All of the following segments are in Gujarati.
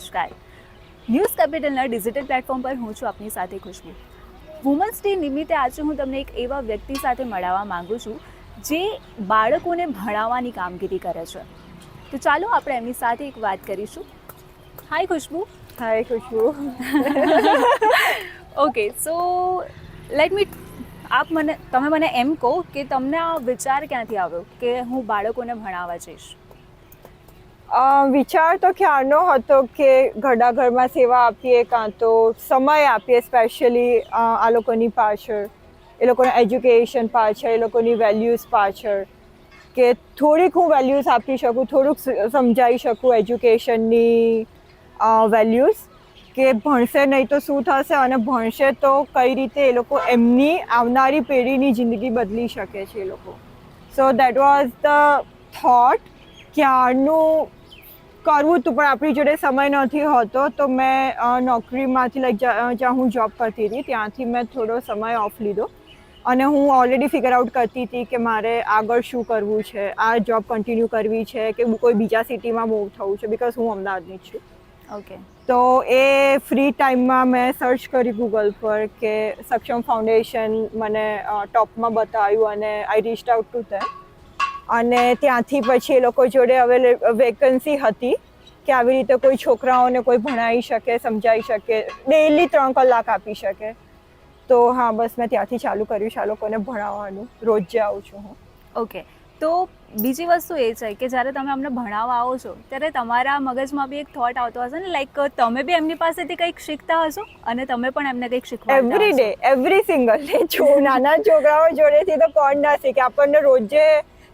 નમસ્કાર. ન્યૂઝ કેપિટલના ડિજિટલ પ્લેટફોર્મ પર હું છું આપની સાથે ખુશ્બુ. વુમન્સ ડે નિમિત્તે આજે હું તમને એક એવા વ્યક્તિ સાથે મળાવવા માંગુ છું જે બાળકોને ભણાવવાની કામગીરી કરે છે. તો ચાલો આપણે એમની સાથે એક વાત કરીશું. હાય ખુશ્બુ. હાય ખુશ્બુ. ઓકે સો લેટ મી આપ મને તમે મને એમ કહો કે તમને આ વિચાર ક્યાંથી આવ્યો કે હું બાળકોને ભણાવવા જઈશ? વિચાર તો ક્યારનો હતો કે ઘડાઘરમાં સેવા આપીએ કાં તો સમય આપીએ સ્પેશિયલી આ લોકોની પાછળ. એ લોકોના એજ્યુકેશન પાછળ, એ લોકોની વેલ્યુઝ પાછળ. કે થોડીક હું વેલ્યુઝ આપી શકું, થોડુંક સમજાવી શકું એજ્યુકેશનની વેલ્યુઝ કે ભણશે નહીં તો શું થશે અને ભણશે તો કઈ રીતે એ લોકો એમની આવનારી પેઢીની જિંદગી બદલી શકે છે એ લોકો. So that was the thought ક્યારનું કરવું હતું પણ આપણી જોડે સમય નથી હોતો તો મેં નોકરીમાંથી લાઈક જ્યાં હું જોબ કરતી હતી ત્યાંથી મેં થોડો સમય ઓફ લીધો. અને હું ઓલરેડી ફિગર આઉટ કરતી હતી કે મારે આગળ શું કરવું છે આ જોબ કન્ટિન્યુ કરવી છે કે કોઈ બીજા સિટીમાં મૂવ થવું છે બિકોઝ હું અમદાવાદની છું. ઓકે તો એ ફ્રી ટાઈમમાં મેં સર્ચ કરી ગૂગલ પર કે સક્ષમ ફાઉન્ડેશન મને ટોપમાં બતાવ્યું અને I reach out to them અને ત્યાંથી પછી એ લોકો જોડે હવે વેકન્સી હતી કે આવી રીતે કોઈ છોકરાઓને કોઈ ભણાવી શકે સમજાવી શકે ડેઈલી ત્રણ કલાક આપી શકે. તો હા બસ મેં ત્યાંથી ચાલુ કર્યું છે આ લોકોને ભણાવવાનું. રોજ જે આવું છું હું. ઓકે. તો બીજી વસ્તુ એ છે કે જ્યારે તમે અમને ભણાવવા આવો છો ત્યારે તમારા મગજમાં બી એક થોટ આવતો હશે ને લાઈક તમે બી એમની પાસેથી કંઈક શીખતા હશો? અને તમે પણ એમને કંઈક શીખવા every day every single day નાના છોકરાઓ જોડેથી તો કોણ ના શીખે? આપણને રોજે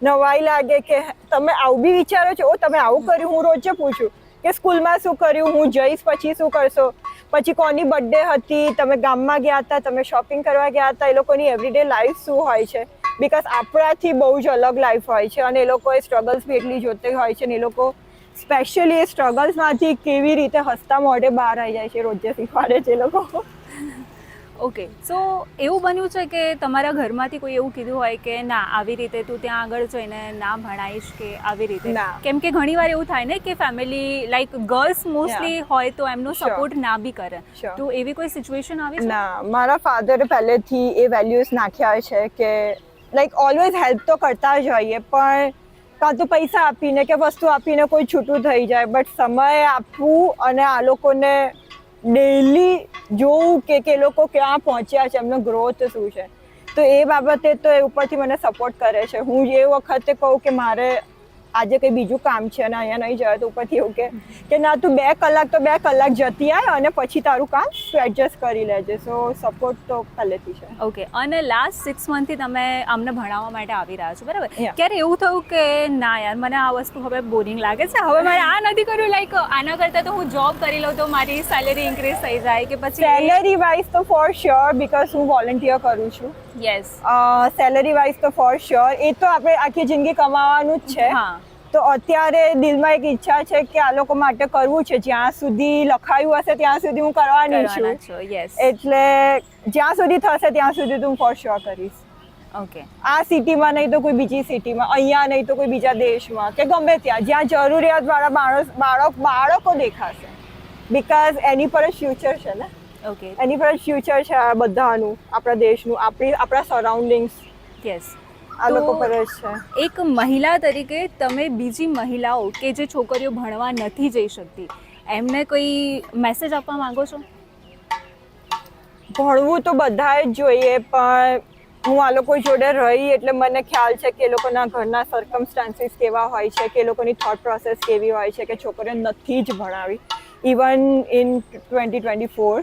નવાઈ લાગે કે તમે આવું બી વિચારો છો, ઓ તમે આવું કર્યું, હું રોજે પૂછું કે સ્કૂલમાં શું કર્યું, હું જઈશ પછી શું કરશો? પછી કોની બર્થડે હતી, તમે ગામમાં ગયા હતા, તમે શોપિંગ કરવા ગયા હતા, એ લોકોની એવરીડે લાઈફ શું હોય છે? બિકોઝ આપણાથી બહુ જ અલગ લાઈફ હોય છે અને એ લોકોએ સ્ટ્રગલ્સ બી એટલી જોતી હોય છે ને એ લોકો સ્પેશિયલી એ સ્ટ્રગલ્સમાંથી કેવી રીતે હસતા મોઢે બહાર આવી જાય છે, રોજે શીખવાડે છે એ લોકો. ઓકે સો એવું બન્યું છે કે તમારા ઘરમાંથી કોઈ એવું કીધું હોય કે ના આવી રીતે તું ત્યાં આગળ જઈને ના ભણાઈશ કે આવી રીતે. કેમ કે ઘણીવાર એવું થાય ને કે ફેમિલી લાઈક ગર્લ્સ મોસ્ટલી હોય તો એમનો સપોર્ટ ના બી કરે. તો એવી કોઈ સિચ્યુએશન આવી છે? ના મારા ફાધર પહેલેથી એ વેલ્યુઝ નાખ્યા છે કે લાઈક ઓલવેઝ હેલ્પ તો કરતા જ હોઈએ પણ કાં તો પૈસા આપીને કે વસ્તુ આપીને કોઈ છૂટું થઈ જાય બટ સમય આપવું અને આ લોકોને ડેલી જોવું કે કે લોકો ક્યાં પહોંચ્યા છે, એમનો ગ્રોથ શું છે. તો એ બાબતે તો એ ઉપરથી મને સપોર્ટ કરે છે. હું એ વખતે કહું કે મારે આજે કંઈ બીજું કામ છે અને અહીંયા નહીં જાય તો ઉપરથી એવું કે કે ના તું બે કલાક તો બે કલાક જતી આય અને પછી તારું કામ તું એડજસ્ટ કરી લેજે. સો સપોર્ટ તો પહેલેથી છે. ઓકે અને લાસ્ટ સિક્સ મંથથી તમે અમને ભણાવવા માટે આવી રહ્યા છો બરાબર? ક્યારે એવું થયું કે ના યાર મને આ વસ્તુ હવે બોરિંગ લાગે છે હવે મારે આ નથી કર્યું લાઈક આના કરતાં તો હું જોબ કરી લઉં તો મારી સેલેરી ઇન્ક્રીઝ થઈ જાય કે પછી સેલરી વાઇઝ તો ફોર શ્યોર બિકોઝ હું વોલન્ટિયર કરું છું. યસ સેલરી વાઇઝ તો ફોર શ્યોર એ તો આપણે આખી જિંદગી કમાવાનું જ છે. હા. તો અત્યારે દિલમાં એક ઈચ્છા છે કે આ લોકો માટે કરવું છે. જ્યાં સુધી લખાયું હશે ત્યાં સુધી હું કરવાની છું. યસ એટલે જ્યાં સુધી થશે ત્યાં સુધી તો હું ફોર શ્યોર કરીશ. ઓકે આ સિટીમાં નહીં તો કોઈ બીજી સિટીમાં અહીંયા નહીં તો કોઈ બીજા દેશમાં કે ગમે ત્યાં. જ્યાં જરૂરિયાતવાળા માણસ બાળક બાળકો દેખાશે. બિકોઝ એની પર જ ફ્યુચર છે ને. ઓકે એની પર જ ફ્યુચર છે બધાનું આપણા દેશનું આપણી આપણા સરાઉન્ડિંગ્સ યસ આ લોકો કરે છે. એક મહિલા તરીકે તમે બીજી મહિલાઓ કે જે છોકરીઓ ભણવા નથી જઈ શકતી એમને કોઈ મેસેજ આપવા માંગો છો? ભણવું તો બધાએ જ જોઈએ પણ હું આ લોકો જોડે રહી એટલે મને ખ્યાલ છે કે એ લોકોના ઘરના સર્કમસ્ટાન્સીસ કેવા હોય છે કે એ લોકોની થોટ પ્રોસેસ કેવી હોય છે કે છોકરીઓ નથી જ ભણાવી. Even in twenty twenty four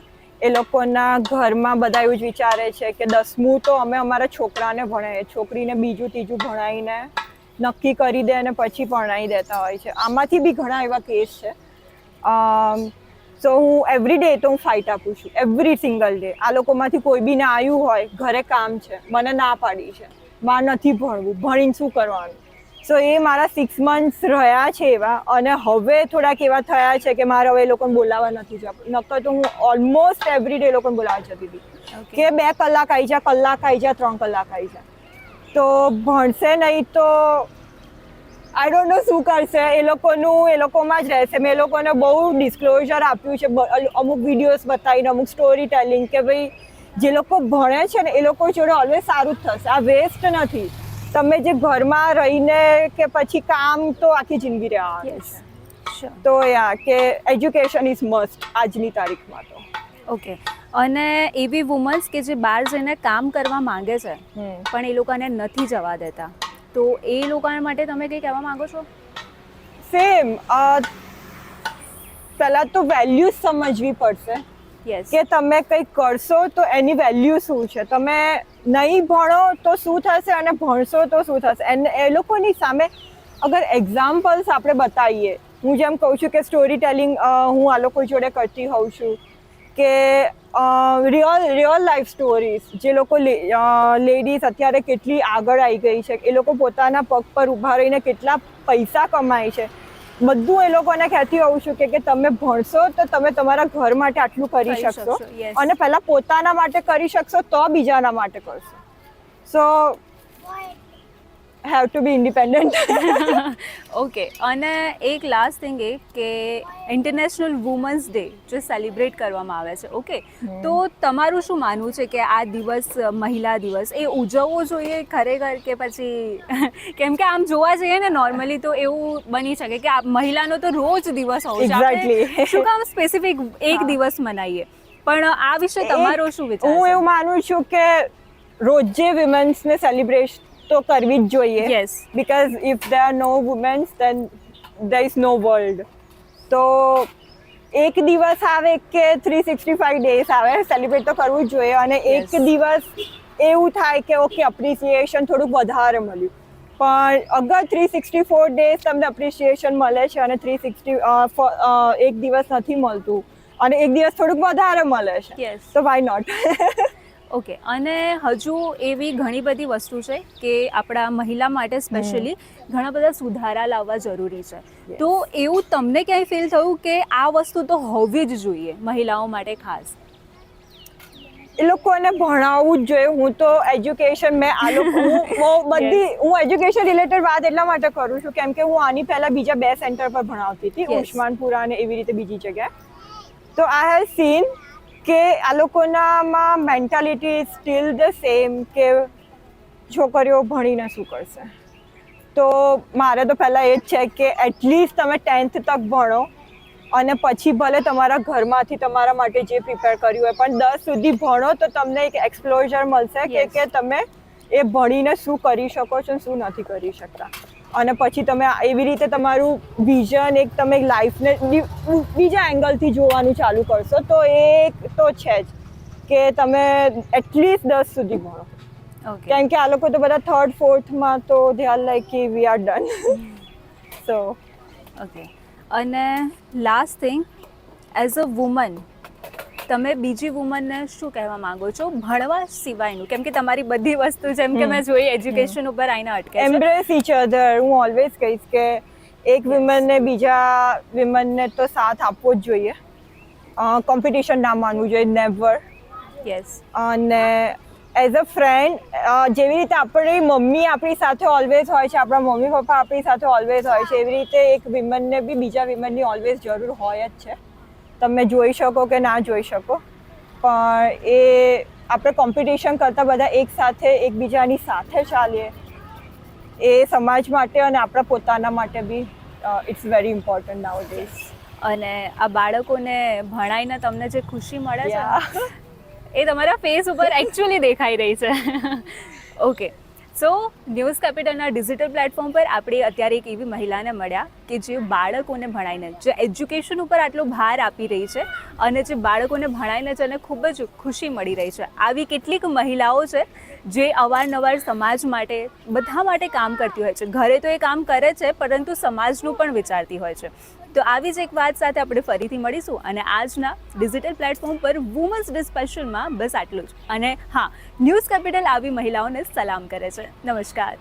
એ લોકોના ઘરમાં બધા એવું જ વિચારે છે કે દસમું તો અમે અમારા છોકરાને ભણાવીએ છોકરીને બીજું ત્રીજું ભણાવીને નક્કી કરી દે અને પછી ભણાવી દેતા હોય છે. આમાંથી બી ઘણા એવા કેસ છે. સો હું એવરી ડે તો હું ફાઇટ આપું છું. એવરી સિંગલ ડે આ લોકોમાંથી કોઈ બી ના આવ્યું હોય, ઘરે કામ છે. મને ના પાડી છે. મા નથી ભણવું. ભણીને શું કરવાનું? સો એ મારા સિક્સ મંથ્સ રહ્યા છે એવા અને હવે થોડાક એવા થયા છે કે મારે હવે એ લોકોને બોલાવવા નથી જવું. નકર તો હું ઓલમોસ્ટ એવરી ડે લોકોને બોલાવવા જતી હતી. કે બે કલાક આવી જા કલાક આવી જા ત્રણ કલાક આવી જા. તો ભણશે નહીં તો આઈ ડોન્ટ નો શું કરશે. એ લોકોનું એ લોકોમાં જ રહેશે. મેં એ લોકોને બહુ ડિસ્ક્લોઝર આપ્યું છે. અમુક વિડીયોઝ બતાવીને અમુક સ્ટોરી ટેલિંગ કે ભાઈ જે લોકો ભણે છે ને એ લોકો જોડે ઓલવેઝ સારું જ થશે. આ વેસ્ટ નથી. તમે જે ઘરમાં રહીને કે પછી કામ તો આખી જિંદગી રહ્યા તો યા કે એજ્યુકેશન ઇઝ મસ્ટ આજની તારીખમાં તો. ઓકે અને એવી વુમન્સ કે જે બહાર જઈને કામ કરવા માંગે છે પણ એ લોકોને નથી જવા દેતા. તો એ લોકો માટે તમે કંઈ કહેવા માંગો છો? સેમ પહેલાં તો વેલ્યુઝ સમજવી પડશે. કે તમે કંઈક કરશો તો એની વેલ્યુ શું છે? તમે નહીં ભણો તો શું થશે અને ભણશો તો શું થશે? એને એ લોકોની સામે અગર એક્ઝામ્પલ્સ આપણે બતાવીએ, હું જેમ કહું છું કે સ્ટોરી ટેલિંગ હું આ લોકો જોડે કરતી હોઉં છું કે રિયલ રિયલ લાઈફ સ્ટોરીઝ જે લોકો લેડીઝ અત્યારે કેટલી આગળ આવી ગઈ છે, એ લોકો પોતાના પગ પર ઊભા રહીને કેટલા પૈસા કમાય છે. બધું એ લોકોને કહેતી હોઉં છું કે તમે ભણશો તો તમે તમારા ઘર માટે આટલું કરી શકશો, અને પહેલા પોતાના માટે કરી શકશો તો બીજાના માટે કરશો. So have to be independent okay અને એક લાસ્ટ થિંગ એ કે ઇન્ટરનેશનલ વુમન્સ ડે જે સેલિબ્રેટ કરવામાં આવે છે ઓકે તો તમારું શું માનવું છે કે આ દિવસ મહિલા દિવસ એ ઉજવવો જોઈએ ખરેખર કે પછી કેમ કે આમ જોવા જઈએ ને નોર્મલી તો એવું બની શકે કે આ મહિલાનો તો રોજ દિવસ હોવો છે. શું કામ સ્પેસિફિક એક દિવસ મનાવીએ પણ આ વિશે તમારો શું વિચાર હું એવું માનું છું કે રોજે વિમેન્સને સેલિબ્રેટ તો કરવી જ જોઈએ. Yes because if they are no women's then there is no world તો એક દિવસ આવે કે થ્રી સિક્સટી ફાઈવ ડેઝ આવે સેલિબ્રેટ તો કરવું જ જોઈએ. અને એક દિવસ એવું થાય કે ઓકે અપ્રિસિએશન થોડુંક વધારે મળ્યું. પણ અગર થ્રી સિક્સટી ફોર ડેઝ તમને એપ્રિસિએશન મળે છે અને થ્રી સિક્સટી એક દિવસ નથી મળતું અને એક દિવસ થોડુંક વધારે મળે છે યસ તો વાય નોટ ઓકે અને હજુ એવી ઘણી બધી વસ્તુ છે કે આપણા મહિલા માટે સ્પેશિયલી ઘણા બધા સુધારા લાવવા જરૂરી છે. તો એવું તમને ક્યાંય ફીલ થયું કે આ વસ્તુ તો હોવી જ જોઈએ મહિલાઓ માટે ખાસ? એ લોકોને ભણાવવું જ જોઈએ. હું તો એજ્યુકેશન મેં આ લોકો હું બધી હું એજ્યુકેશન રિલેટેડ વાત એટલા માટે કરું છું કેમ કે હું આની પહેલા બીજા બે સેન્ટર પર ભણાવતી હતી. ઉસ્માનપુરા અને એવી રીતે બીજી જગ્યાએ. તો આઈ હેવ સીન કે આ લોકોનામાં મેન્ટાલિટી સ્ટીલ ધ સેમ કે છોકરીઓ ભણીને શું કરશે? તો મારે તો પહેલાં એ જ છે કે એટલીસ્ટ તમે ટેન્થ તક ભણો અને પછી ભલે તમારા ઘરમાંથી તમારા માટે જે પ્રિપેર કર્યું હોય પણ દસ સુધી ભણો તો તમને એક એક્સપ્લોઝર મળશે કે કે તમે એ ભણીને શું કરી શકો છો શું નથી કરી શકતા. અને પછી તમે એવી રીતે તમારું વિઝન એક તમે લાઈફને બીજા એંગલથી જોવાનું ચાલુ કરશો તો એ એક તો છે જ કે તમે એટલીસ્ટ દસ સુધી ભણો. ઓકે કેમ કે આ લોકો તો બધા થર્ડ ફોર્થમાં તો ધ્યાન આર લાઈક કે we are done so okay અને last thing as a woman તમે બીજી વુમનને શું કહેવા માંગો છો? ભણવા સિવાયનું. કેમ કે તમારી બધી વસ્તુ જેમ કે મેં જોઈ એજ્યુકેશન ઉપર આવીને અટકે એમ્બ્રેસ ઇચ અધર હું ઓલવેઝ કહીશ કે એક વિમનને બીજા વિમનને તો સાથ આપવો જ જોઈએ. કોમ્પિટિશન ના માનવું જોઈએ નેવર યસ અને એઝ અ ફ્રેન્ડ જેવી રીતે આપણી મમ્મી આપણી સાથે ઓલવેઝ હોય છે આપણા મમ્મી પપ્પા આપણી સાથે ઓલવેઝ હોય છે એવી રીતે એક વિમનને બી બીજા વિમનની ઓલવેઝ જરૂર હોય જ છે. તમે જોઈ શકો કે ના જોઈ શકો. પણ એ આપણે કોમ્પિટિશન કરતાં બધા એક સાથે એકબીજાની સાથે ચાલીએ. એ સમાજ માટે અને આપણા પોતાના માટે be it's very important nowadays અને આ બાળકોને ભણાઈને તમને જે ખુશી મળે છે એ તમારા ફેસ ઉપર એકચ્યુઅલી દેખાઈ રહી છે. ઓકે સો ન્યૂઝ કેપિટલના ડિજિટલ પ્લેટફોર્મ પર આપણે અત્યારે એક એવી મહિલાને મળ્યા કે જે બાળકોને ભણાઈને જે એજ્યુકેશન ઉપર આટલો ભાર આપી રહી છે અને જે બાળકોને ભણાઈને જેને ખૂબ જ ખુશી મળી રહી છે. આવી કેટલીક મહિલાઓ છે જે અવારનવાર સમાજ માટે બધા માટે કામ કરતી હોય છે. ઘરે તો એ કામ કરે છે પરંતુ સમાજનું પણ વિચારતી હોય છે. તો આવી જ એક વાત સાથે આપણે ફરીથી મળીશું અને આજના ડિજિટલ પ્લેટફોર્મ પર વુમન્સ ડે સ્પેશિયલમાં બસ આટલું જ. અને હા ન્યૂઝ કેપિટલ આવી મહિલાઓને સલામ કરે છે. નમસ્કાર.